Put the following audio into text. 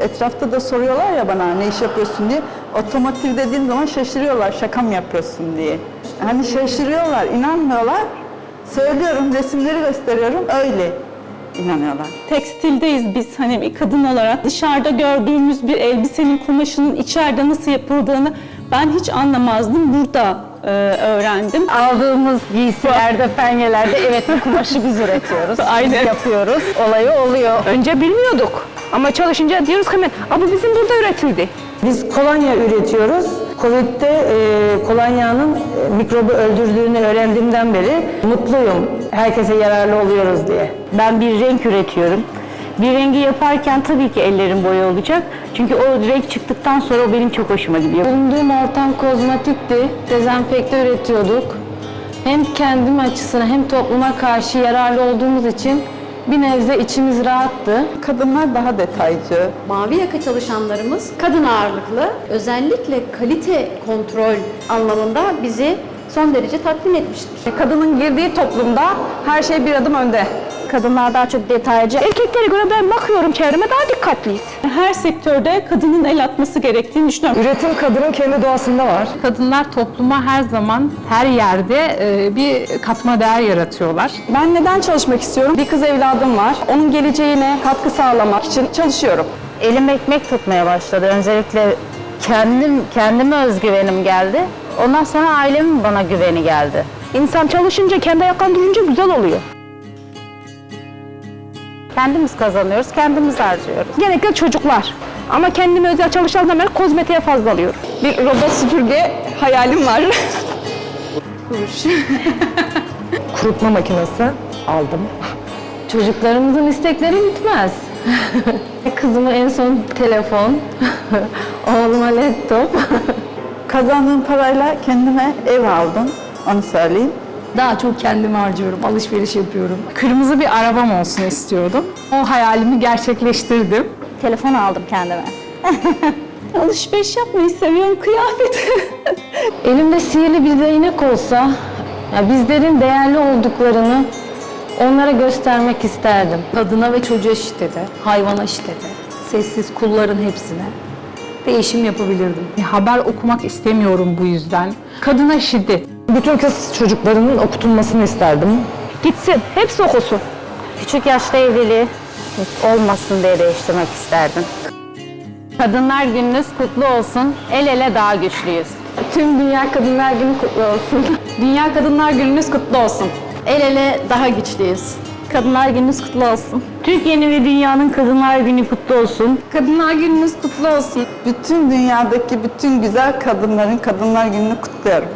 Etrafta da soruyorlar ya bana ne iş yapıyorsun diye. Otomotiv dediğim zaman şaşırıyorlar şaka mı yapıyorsun diye. Hani şaşırıyorlar, inanmıyorlar. Söylüyorum, resimleri gösteriyorum, öyle inanıyorlar. Tekstildeyiz biz hani bir kadın olarak. Dışarıda gördüğümüz bir elbisenin kumaşının içeride nasıl yapıldığını ben hiç anlamazdım. Burada e, öğrendim. Aldığımız giysilerde, pengelerde evet bu kumaşı biz üretiyoruz. Aynen. Biz yapıyoruz. Olayı oluyor. Önce bilmiyorduk ama çalışınca diyoruz hemen, "Aa, bu bizim burada üretildi. Biz kolonya üretiyoruz. Covid'de e, kolonyanın e, mikrobu öldürdüğünü öğrendiğimden beri mutluyum. Herkese yararlı oluyoruz diye. Ben bir renk üretiyorum. Bir rengi yaparken tabii ki ellerim boya olacak. Çünkü o renk çıktıktan sonra o benim çok hoşuma gidiyor. Bulunduğum ortam kozmetikti. Dezenfekte üretiyorduk. Hem kendim açısına hem topluma karşı yararlı olduğumuz için bir nebze içimiz rahattı. Kadınlar daha detaycı, Mavi yaka çalışanlarımız kadın ağırlıklı. Özellikle kalite kontrol anlamında bizi son derece tatmin etmiştir. Kadının girdiği toplumda her şey bir adım önde. Kadınlar daha çok detaycı. Erkeklere göre ben bakıyorum çevreme daha dikkatliyiz. Her sektörde kadının el atması gerektiğini düşünüyorum. Üretim kadının kendi doğasında var. Kadınlar topluma her zaman, her yerde e, bir katma değer yaratıyorlar. Ben neden çalışmak istiyorum? Bir kız evladım var. Onun geleceğine katkı sağlamak için çalışıyorum. Elim ekmek tutmaya başladı. Öncelikle kendim kendime özgüvenim geldi. Ondan sonra ailemin bana güveni geldi. İnsan çalışınca, kendi ayaklarında durunca güzel oluyor. Kendimiz kazanıyoruz, kendimiz harcıyoruz. Genellikle çocuklar. Ama kendime özel çalışanlardan beri kozmetiğe fazla alıyorum. Bir robot süpürge hayalim var. Kurutma makinesi aldım. Çocuklarımızın istekleri bitmez. Kızıma en son telefon, oğluma laptop. Kazandığım parayla kendime ev aldım, onu söyleyeyim. Daha çok kendime harcıyorum, alışveriş yapıyorum. Kırmızı bir arabam olsun istiyordum. O hayalimi gerçekleştirdim. Telefon aldım kendime. Alışveriş yapmayı seviyorum, kıyafet. Elimde sihirli bir değnek olsa, ya bizlerin değerli olduklarını onlara göstermek isterdim. Kadına ve çocuğa şiddete, hayvana şiddete, sessiz kulların hepsine değişim yapabilirdim. Bir haber okumak istemiyorum bu yüzden. Kadına şiddet. Bütün kız çocuklarının okutulmasını isterdim. Gitsin, hepsi okusun. Küçük yaşta evliliği olmasın diye değiştirmek isterdim. Kadınlar gününüz kutlu olsun. El ele daha güçlüyüz. Tüm Dünya Kadınlar Günü kutlu olsun. Dünya Kadınlar Gününüz kutlu olsun. El ele daha güçlüyüz. Kadınlar gününüz kutlu olsun. Türkiye'nin ve dünyanın Kadınlar Günü kutlu olsun. Kadınlar Gününüz kutlu olsun. Bütün dünyadaki bütün güzel kadınların Kadınlar Günü'nü kutluyorum.